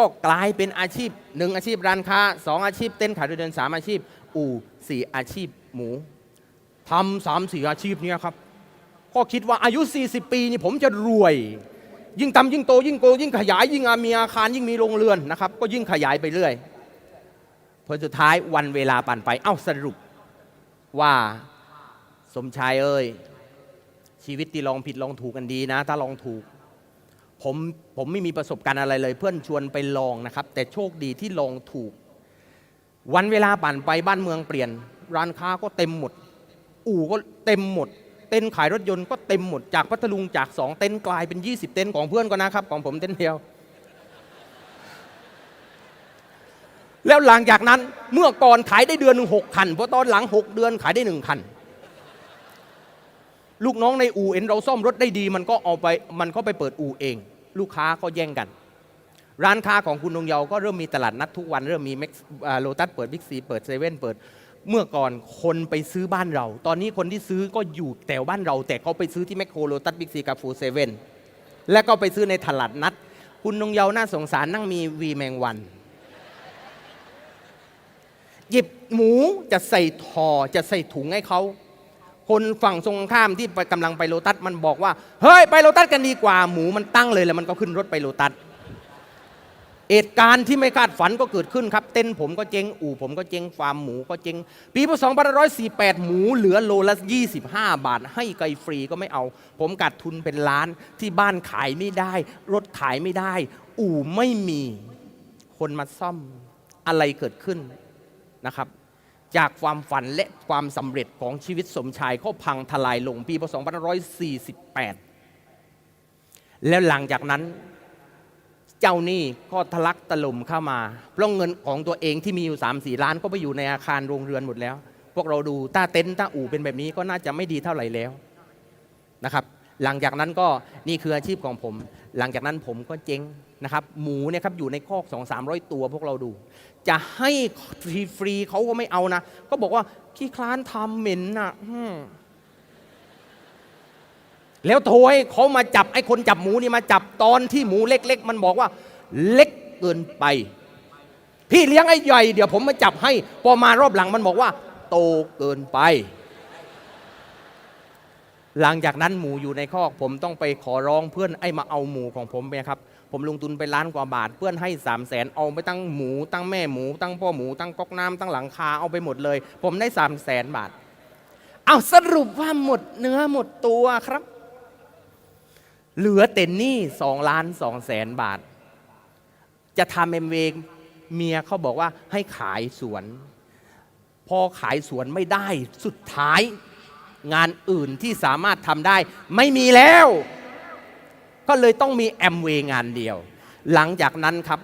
ก็กลายเป็นอาชีพหนึ่งอาชีพร้านค้าสองอาชีพเต้นขายรถยนต์สามอาชีพ อู่สี่อาชีพหมูทำสามสี่อาชีพเนี้ยครับก็คิดว่าอายุ 40 ปีนี่ผมจะรวย ยิ่งทำยิ่งโต ยิ่งโตยิ่งขยาย ยิ่งมีอาคารยิ่งมีโรงเรือนนะครับ ก็ยิ่งขยายไปเรื่อยผลสุดท้ายวันเวลาปั่นไปเอ้าสรุปว่าสมชายเอ้ยชีวิตที่ลองผิดลองถูกกันดีนะ ถ้าลองถูก ผมผมไม่มีประสบการณ์อะไรเลย เพื่อนชวนไปลองนะครับ แต่โชคดีที่ลองถูก วันเวลาปั่นไปบ้านเมืองเปลี่ยน ร้านค้าก็เต็มหมด อู่ก็เต็มหมด เต็นขายรถยนต์ก็เต็มหมดจากพัทลุงจากสองเต็นกลายเป็น 20 เต็นของเพื่อนก็นะครับ ของผมเต็นเดียว แล้วหลังจากนั้นเมื่อก่อนขายได้เดือนหนึ่งหกคันเพราะตอนหลัง 6 เดือนขายได้หนึ่งคัน ลูกน้องในอู่เอ็นเราซ่อมรถได้ดี มันก็เอาไปมันก็ไปเปิดอู่เอง ลูกค้าก็แย่งกัน ร้านค้าของคุณดวงเยาว์ก็เริ่มมีตลาดนัดทุกวัน เริ่มมีแม็กโลตัสเปิดบิ๊กซีเปิดเซเว่นเปิดเมื่อก่อนคนไปซื้อบ้านเรา ตอนนี้คนที่ซื้อก็อยู่แต่บ้านเรา แต่เขาไปซื้อที่แมคโครโลตัสบิ๊กซีกับฟูเซเว่นและก็ไปซื้อในตลาดนัด คุณดวงเยาว์น่าสงสารนั่งมีวีแมงวัน หยิบหมูจะใส่ทอจะใส่ถุงให้เขา คนฝั่งตรงข้ามที่ไปกำลังไปโลตัสมันบอกว่า เฮ้ย ไปโลตัสกันดีกว่าหมูมันตั้งเลยแล้วมันก็ขึ้นรถไปโลตัสเหตุการณ์ที่ไม่คาดฝันก็เกิดขึ้นครับ เต้นผมก็เจ๊ง อู่ผมก็เจ๊งฟาร์มหมูก็เจ๊ง ปีพศ2548 หมูเหลือโลละ 25 บาท ให้ไกลฟรีก็ไม่เอา ผมกัดทุนเป็นล้านที่บ้านขายไม่ได้ รถขายไม่ได้ อู่ไม่มี คนมาซ่อมอะไรเกิดขึ้นนะครับ จากความฝันและความสำเร็จของชีวิตสมชายก็พังทลายลงปีพศ2548 แล้วหลังจากนั้น เจ้าหนี้ก็ทะลักตลุมเข้ามา เพราะเงินของตัวเองที่มีอยู่ 3 4 ล้านก็ไปอยู่ในอาคารโรงเรือนหมดแล้ว พวกเราดูถ้าเต็นท์ถ้าอู่เป็นแบบนี้ก็น่าจะไม่ดีเท่าไหร่แล้วนะครับ หลังจากนั้นก็นี่คืออาชีพของผม หลังจากนั้นผมก็เจ๊งนะครับ หมูเนี่ยครับอยู่ในคอก 2 3 0 0 ตัวพวกเราดู จะให้ฟรีๆเขาก็ไม่เอานะ ก็บอกว่าขี้คลานทำเหม็นนะแล้วโทรให้เขามาจับไอ้คนจับหมูนี่มาจับตอนที่หมูเล็ก ๆ มันบอกว่าเล็กเกินไป พี่เลี้ยงไอ้ใหญ่เดี๋ยวผมมาจับให้ พอมารอบหลังมันบอกว่า โตเกินไป หลังจากนั้นหมูอยู่ในคอกผมต้องไปขอร้องเพื่อนไอ้มาเอาหมูของผมไปครับผมลงทุนไปล้านกว่าบาท เพื่อนให้สามแสนเอาไปตั้งหมูตั้งแม่หมูตั้งพ่อหมูตั้งก๊อกน้ำตั้งหลังคาเอาไปหมดเลย ผมได้สามแสนบาทเอาสรุปว่าหมดเนื้อหมดตัวครับ เหลือเต็นนี่สองล้านสองแสนบาท จะทำเอ็มเวเมียเขาบอกว่าให้ขายสวน พอขายสวนไม่ได้สุดท้าย งานอื่นที่สามารถทำได้ ไม่มีแล้ว ก็เลยต้องมีแอมเวย์งานเดียว หลังจากนั้นครับ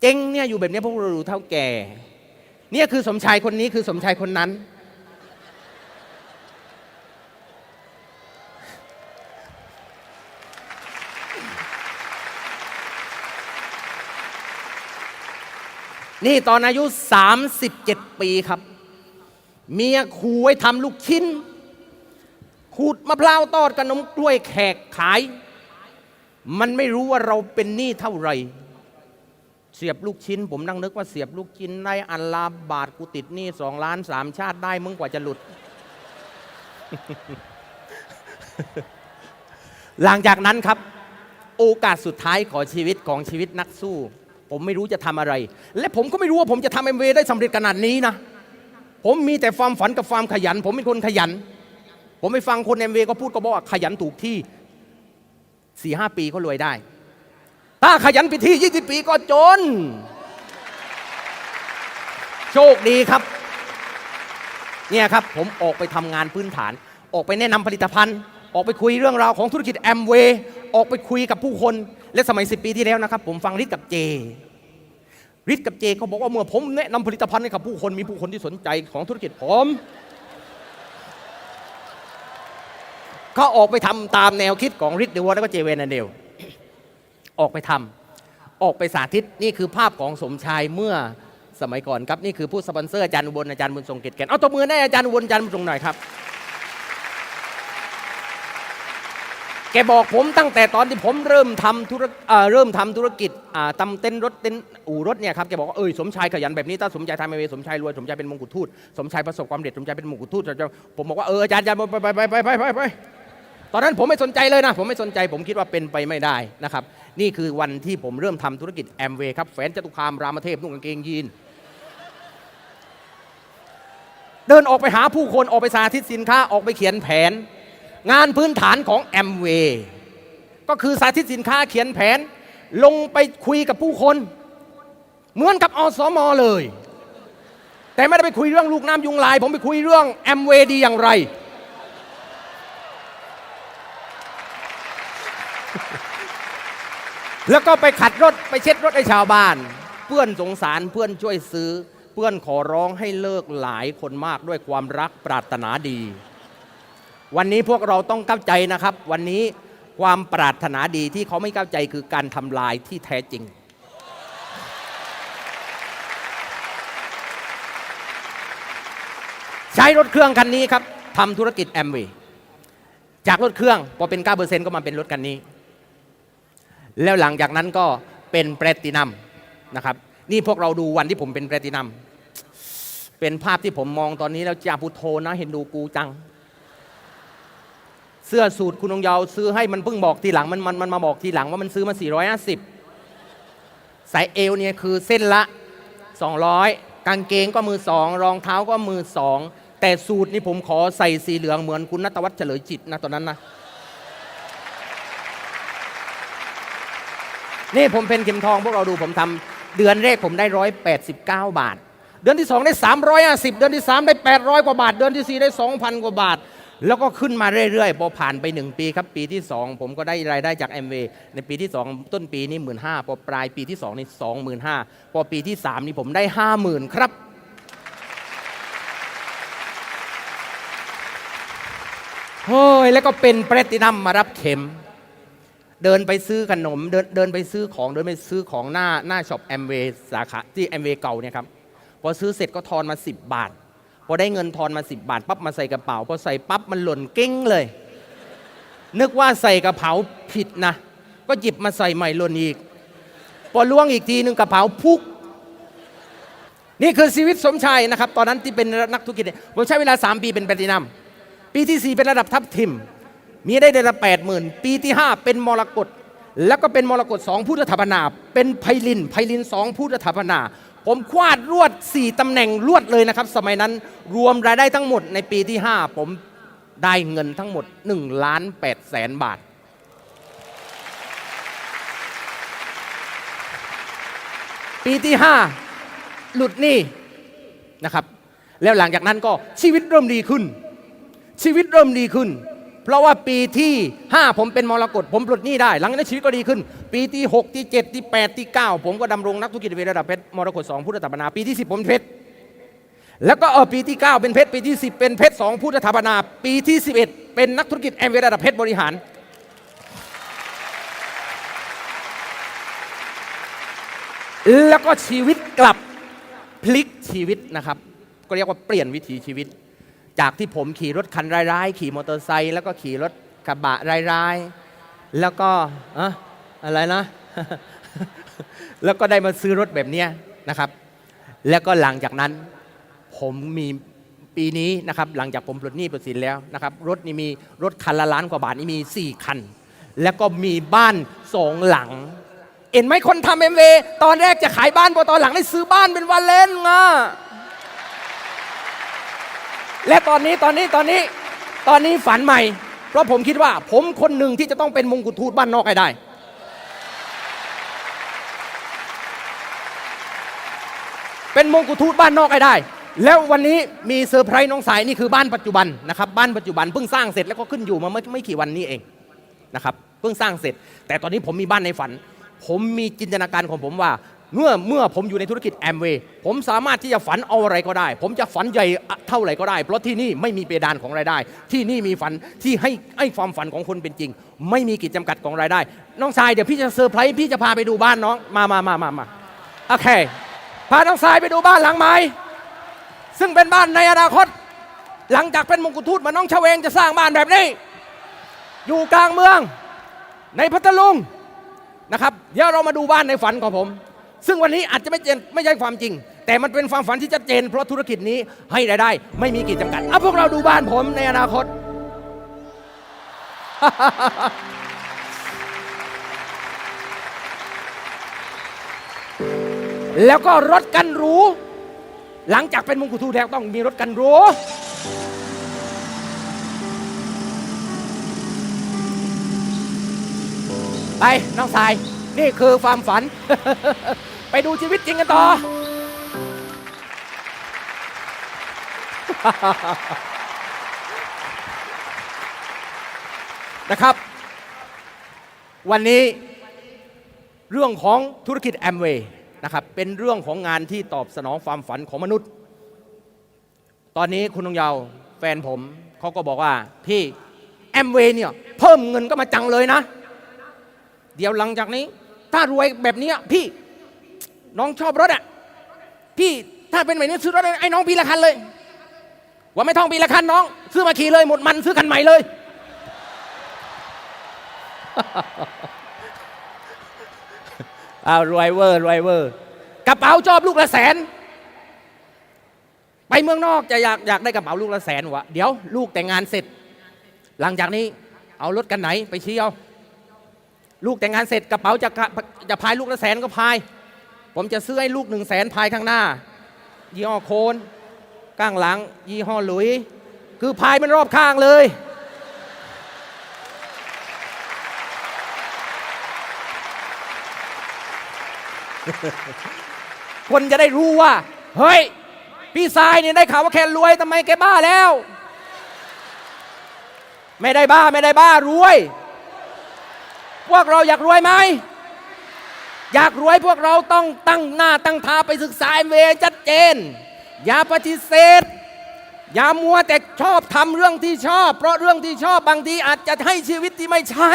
เจ๊งเนี่ยอยู่แบบนี้พวกเราดูเท่าแก่ เนี่ยคือสมชายคนนี้คือสมชายคนนั้น นี่ตอนอายุ 37 ปีครับ เมียขู่ไว้ทำลูกชิ้น ขูดมะพร้าวตอดกับนมกล้วยแขกขาย มันไม่รู้ว่าเราเป็นหนี้เท่าไหร่เสียบลูกชิ้น ผมนั่งนึกว่าเสียบลูกชิ้นได้อันลาบาทกูติดหนี้สองล้านสามชาติได้มึงกว่าจะหลุด หลังจากนั้นครับ โอกาสสุดท้ายของชีวิตของชีวิตนักสู้ ผมไม่รู้จะทำอะไร และผมก็ไม่รู้ว่าผมจะทำเอ็มวได้สำเร็จขนาดนี้นะ ผมมีแต่ความฝันกับความขยัน ผมเป็นคนขยัน ผมไปฟังคนเอ็มวก็พูดก็บอกว่าขยันถูกที่สี่ห้าปีก็รวยได้ ถ้าขยันไปที่ยี่สิบปีก็จน โชคดีครับ เนี่ยครับผมออกไปทำงานพื้นฐาน ออกไปแนะนำผลิตภัณฑ์ ออกไปคุยเรื่องราวของธุรกิจแอมเวย์ออกไปคุยกับผู้คน และสมัย 10 ปีที่แล้วนะครับ ผมฟังริทธิ์กับเจ ริทธิ์กับเจเขาบอกว่าเมื่อผมแนะนำผลิตภัณฑ์ให้กับผู้คนมีผู้คนที่สนใจของธุรกิจผมเขาออกไปทำตามแนวคิดของริทธิ์เดวอแล้วก็เจเวนนเดลออกไปทำออกไปสาธิตนี่คือภาพของสมชายเมื่อสมัยก่อนครับ นี่คือผู้สปอนเซอร์อาจารย์อุบลอาจารย์บุญทรงเกตแก่นเอาตัวมือให้อาจารย์อุบลอาจารย์บุญทรงหน่อยครับ แกบอกผมตั้งแต่ตอนที่ผมเริ่มทำธุรเริ่มทำธุรกิจอ่าตำเต้นรถเต้นอู่รถเนี่ยครับแกบอกว่าเอยสมชายขยันแบบนี้ถ้าสมชายทำไอเวสมชายรวยสมชายเป็นมงกุฎทูตสมชายประสบความสำเร็จสมชายเป็นมงกุฎทูตผมบอกว่าเอออาจารย์อาจารย์ไปไปไปไปไปไปไปตอนนั้นผมไม่สนใจเลยนะ ผมไม่สนใจผมคิดว่าเป็นไปไม่ได้นะครับ นี่คือวันที่ผมเริ่มทำธุรกิจแอมเวย์ครับแฝนจตุคามรามเทพนุ่งกางเกงยีน เดินออกไปหาผู้คนออกไปสาธิตสินค้าออกไปเขียนแผน งานพื้นฐานของแอมเวย์ก็คือสาธิตสินค้าเขียนแผน ลงไปคุยกับผู้คน เหมือนกับอสมอเลย แต่ไม่ได้ไปคุยเรื่องลูกน้ำยุงลาย ผมไปคุยเรื่องแอมเวย์ดีอย่างไร แล้วก็ไปขัดรถไปเช็ดรถให้ชาวบ้าน เพื่อนสงสารเพื่อนช่วยซื้อ เพื่อนขอร้องให้เลิกหลายคนมากด้วยความรักปรารถนาดี วันนี้พวกเราต้องเข้าใจนะครับ วันนี้ความปรารถนาดีที่เขาไม่เข้าใจคือการทำลายที่แท้จริง ใช้รถเครื่องคันนี้ครับทำธุรกิจแอม w วจากรถเครื่องพอเป็น 9%ก็มาเป็นรถคันนี้ แล้วหลังจากนั้นก็เป็นแปรตินัมนะครับนี่พวกเราดูวันที่ผมเป็นแปรตินัม เป็นภาพที่ผมมองตอนนี้แล้วจาพุโทโธนะเห็นดูกูจัง เสื้อสูตรคุณองยาวซื้อให้มันเพิ่งบอกทีหลังมันมันมันมาบอกทีหลังว่ามันซื้อมา450 สายเอวเนี่ยคือเส้นละ 200 กางเกงก็มือสองรองเท้าก็มือสองแต่สูตรนี่ผมขอใส่สีเหลืองเหมือนคุณนัตวัฒน์เฉลยจิตนะตอนนั้นนะนี่ผมเป็นเข็มทองพวกเราดูผมทำเดือนแรกผมได้ร้อยแปดสิบเก้าบาท เดือนที่สองได้สามร้อยห้าสิบเดือนที่สามได้แปดร้อยกว่าบาท เดือนที่สี่ได้สองพันกว่าบาท แล้วก็ขึ้นมาเรื่อยๆพอผ่านไปหนึ่งปีครับ ปีที่สองผมก็ได้รายได้จากแอมเวในปีที่สองต้นปีนี่หมื่นห้าพอปลายปีที่สองนี่สองหมื่นห้าพอปีที่สามนี่ผมได้ห้าหมื่นครับ เฮ้ย แล้วก็เป็นแพลตินัมมารับเข็ม เดินไปซื้อขนม เดินเดินไปซื้อของ เดินไปซื้อของหน้าหน้าช็อปแอมเวย์สาขาที่แอมเวย์เก่าเนี่ยครับ พอซื้อเสร็จก็ทอนมา 10 บาท พอได้เงินทอนมา 10 บาทปั๊บมาใส่กระเป๋าพอใส่ปั๊บมันหล่นเก้งเลย นึกว่าใส่กระเป๋าผิดนะ ก็หยิบมาใส่ใหม่หล่นอีก พอล้วงอีกทีหนึ่งกระเป๋าพุก นี่คือชีวิตสมชายนะครับ ตอนนั้นที่เป็นนักธุรกิจผมใช้เวลา 3 ปีเป็นแพลตินัมปีที่ 4 เป็นระดับทัพทิม มีได้เดือนละแปดหมื่นปีที่ 5 เป็นมรกตแล้วก็เป็นมรกตสองพุทธถาปนา เป็นไพลินไพลินสองพุทธถาปนา ผมควาดรวด 4 ตำแหน่งรวดเลยนะครับ สมัยนั้นรวมรายได้ทั้งหมดในปีที่ 5 ผมได้เงินทั้งหมด1ล้าน8แสนบาท ปีที่ 5 หลุดหนี้นะครับ แล้วหลังจากนั้นก็ชีวิตเริ่มดีขึ้น ชีวิตเริ่มดีขึ้น เพราะว่าปีที่ 5 ผมเป็นมรกตผมปลดหนี้ได้ หลังจากนั้นชีวิตก็ดีขึ้น ปีที่ 6 ที่ 7 ที่ 8 ที่ 9 ผมก็ดำรงนักธุรกิจในระดับเพชรมรกต2พุทธถาปนา ปีที่ 10 ผมเพชรแล้วก็เออปีที่ 9 เป็นเพชรปีที่ 10 เป็นเพชร2พุทธถาปนา ปีที่ 11 เป็นนักธุรกิจแอมเวย์ระดับเพชรบริหาร แล้วก็ชีวิตกลับพลิกชีวิตนะครับ ก็เรียกว่าเปลี่ยนวิถีชีวิต จากที่ผมขี่รถคันร้ายๆ ขี่มอเตอร์ไซค์แล้วก็ขี่รถกระบะร้ายๆ แล้วก็อะอะไรนะ แล้วก็ได้มาซื้อรถแบบเนี้ยนะครับ แล้วก็หลังจากนั้นผมมีปีนี้นะครับหลังจากผมปลดหนี้ปลดสินแล้วนะครับรถนี่มีรถคันละล้านกว่าบาทนี่มี 4 คัน แล้วก็มีบ้านสองหลังเห็นไหมคนทำเอ็มเวตอนแรกจะขายบ้านพอตอนหลังได้ซื้อบ้านเป็นวันเล่นไง และตอนนี้ตอนนี้ตอนนี้ตอนนี้ฝันใหม่ เพราะผมคิดว่า ผมคนหนึ่งที่จะต้องเป็นมงกุฎทูตบ้านนอกให้ได้ เป็นมงกุฎทูตบ้านนอกให้ได้ แล้ววันนี้มีเซอร์ไพรส์น้องสายนี่คือบ้านปัจจุบันนะครับบ้านปัจจุบันเพิ่งสร้างเสร็จแล้วก็ขึ้นอยู่มาไม่ไม่กี่วันนี้เองนะครับเพิ่งสร้างเสร็จ แต่ตอนนี้ผมมีบ้านในฝัน ผมมีจินตนาการของผมว่า เมื่อเมื่อผมอยู่ในธุรกิจแอมเวย์ผมสามารถที่จะฝันเอาอะไรก็ได้ ผมจะฝันใหญ่เท่าไหร่ก็ได้ เพราะที่นี่ไม่มีเพดานของรายได้ ที่นี่มีฝันที่ให้ให้ความฝันของคนเป็นจริง ไม่มีขีดจำกัดของรายได้ น้องชายเดี๋ยวพี่จะเซอร์ไพรส์พี่จะพาไปดูบ้านน้องมามามามามาโอเคพาน้องชายไปดูบ้านหลังใหม่ซึ่งเป็นบ้านในอนาคต หลังจากเป็นมงกุฎทูตมาน้องชเวงจะสร้างบ้านแบบนี้ อยู่กลางเมือง ในพัทลุงนะครับเดี๋ยวเรามาดูบ้านในฝันของผม ซึ่งวันนี้อาจจะไม่เจนไม่ใช่ความจริง แต่มันเป็นความฝันที่ชัดเจน เพราะธุรกิจนี้ให้รายได้ ไม่มีขีดจำกัดเอาพวกเราดูบ้านผมในอนาคต แล้วก็รถกันรูหลังจากเป็นมงกุฎทูแล้วต้องมีรถกันรูไปน้องสาย นี่คือความฝัน ไปดูชีวิตจริงกันต่อ นะครับ วันนี้เรื่องของธุรกิจแอมเวย์นะครับเป็นเรื่องของงานที่ตอบสนองความฝันของมนุษย์ ตอนนี้คุณนงเยาวแฟนผมเขาก็บอกว่าพี่แอมเวย์เนี่ยเพิ่มเงินก็มาจังเลยนะ เดี๋ยวหลังจากนี้ ถ้ารวยแบบนี้พี่ น้องชอบรถอะพี่ถ้าเป็นแบบนี้ซื้อรถไอ้น้องปีละคันเลย ว่าไม่ต้องปีละคันน้อง ซื้อมาขี่เลยหมดมันซื้อคันใหม่เลยอารวยเวอร์รวยเวอร์กระเป๋าชอบลูกละแสน ไปเมืองนอกจะอยากอยากได้กระเป๋าลูกละแสนวะเดี๋ยวลูกแต่งงานเสร็จ หลังจากนี้เอารถกันไหนไปชี้เอาลูกแต่งงานเสร็จกระเป๋าจะจะพายลูกละแสนก็พาย ผมจะซื้อให้ลูกหนึ่งแสนพายข้างหน้า ยี่ห้อโคนข้างหลัง ยี่ห้อหลุย คือพายมันรอบข้างเลย คนจะได้รู้ว่า เฮ้ย พี่ทรายเนี่ยได้ข่าวว่าแค่รวยทำไมแกบ้าแล้ว ไม่ได้บ้าไม่ได้บ้ารวย พวกเราอยากรวยไหม อยากรวยพวกเราต้องตั้งหน้าตั้งตาไปศึกษาเวชัดเจน อย่าปฏิเสธ อย่ามัวแต่ชอบทำเรื่องที่ชอบ เพราะเรื่องที่ชอบบางทีอาจจะให้ชีวิตที่ไม่ใช่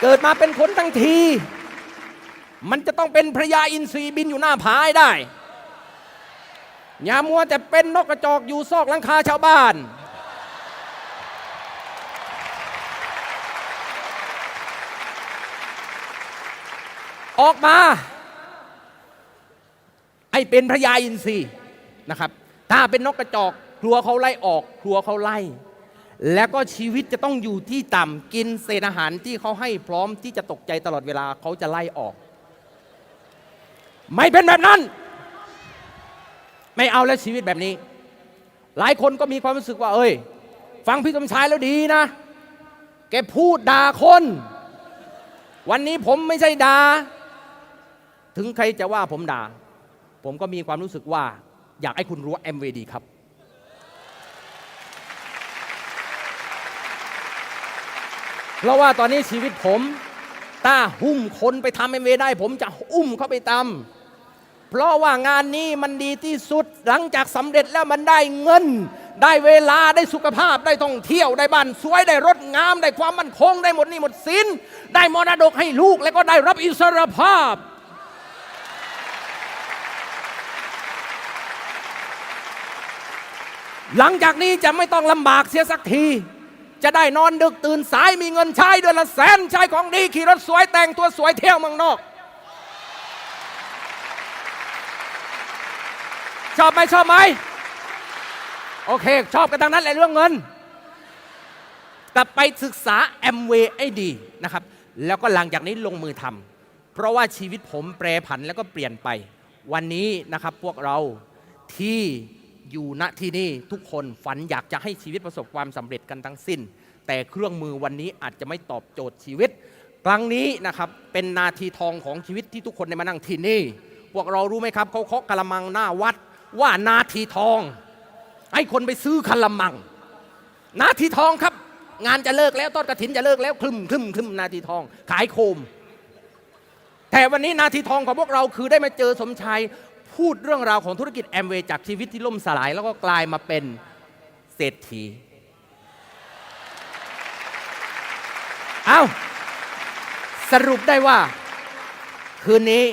เกิดมาเป็นคนทั้งที มันจะต้องเป็นพระยาอินทรีบินอยู่หน้าผาให้ได้อย่ามัวแต่เป็นนกกระจอกอยู่ซอกหลังคาชาวบ้าน ออกมา ไอ้เป็นพระยาอินทรีนะครับ ถ้าเป็นนกกระจอก ครัวเขาไล่ออก ครัวเขาไล่ แล้วก็ชีวิตจะต้องอยู่ที่ต่ำกินเศษอาหารที่เขาให้พร้อมที่จะตกใจตลอดเวลาเขาจะไล่ออก ไม่เป็นแบบนั้น ไม่เอาแล้วชีวิตแบบนี้ หลายคนก็มีความรู้สึกว่า เอ้ย ฟังพี่สมชายแล้วดีนะ แกพูดด่าคน วันนี้ผมไม่ใช่ด่า ถึงใครจะว่าผมด่า ผมก็มีความรู้สึกว่า อยากให้คุณรู้ว่า MVD ครับ เพราะว่าตอนนี้ชีวิตผมถ้าหุ้มคนไปทำเอ็มวได้ ผมจะอุ้มเขาไปตำเพราะว่างานนี้มันดีที่สุดหลังจากสำเร็จแล้วมันได้เงิน ได้เวลาได้สุขภาพได้ท่องเที่ยวได้บ้านสวยได้รถงาม ได้ความมั่นคง ได้หมดนี่หมดสินได้มรดกให้ลูกแล้วก็ได้รับอิสรภาพ หลังจากนี้จะไม่ต้องลำบากเสียสักที จะได้นอนดึกตื่นสายมีเงินใช้เดือนละแสนใช้ของดีขี่รถสวยแต่งตัวสวยเที่ยวเมืองนอก ชอบไหมชอบไหมโอเค ชอบกันทั้งนั้นแหละเรื่องเงินกลับไปศึกษาแอมเวย์ให้ดีนะครับ แล้วก็หลังจากนี้ลงมือทำเพราะว่าชีวิตผมแปรผันแล้วก็เปลี่ยนไป วันนี้นะครับพวกเราที่ อยู่ณที่นี่ทุกคนฝันอยากจะให้ชีวิตประสบความสำเร็จกันทั้งสิ้น แต่เครื่องมือวันนี้อาจจะไม่ตอบโจทย์ชีวิต ครั้งนี้นะครับเป็นนาทีทองของชีวิตที่ทุกคนได้มานั่งที่นี่ พวกเรารู้ไหมครับเขาเคาะกะละมังหน้าวัดว่านาทีทอง ให้คนไปซื้อคาละมัง นาทีทองครับ งานจะเลิกแล้วต้นกระถินจะเลิกแล้วคลึมคลึมคลึมนาทีทอง ขายโคมแต่วันนี้นาทีทองของพวกเราคือได้มาเจอสมชาย พูดเรื่องราวของธุรกิจแอมเวย์จากชีวิตที่ล่มสลาย แล้วก็กลายมาเป็นเศรษฐี เอาสรุปได้ว่า คืนนี้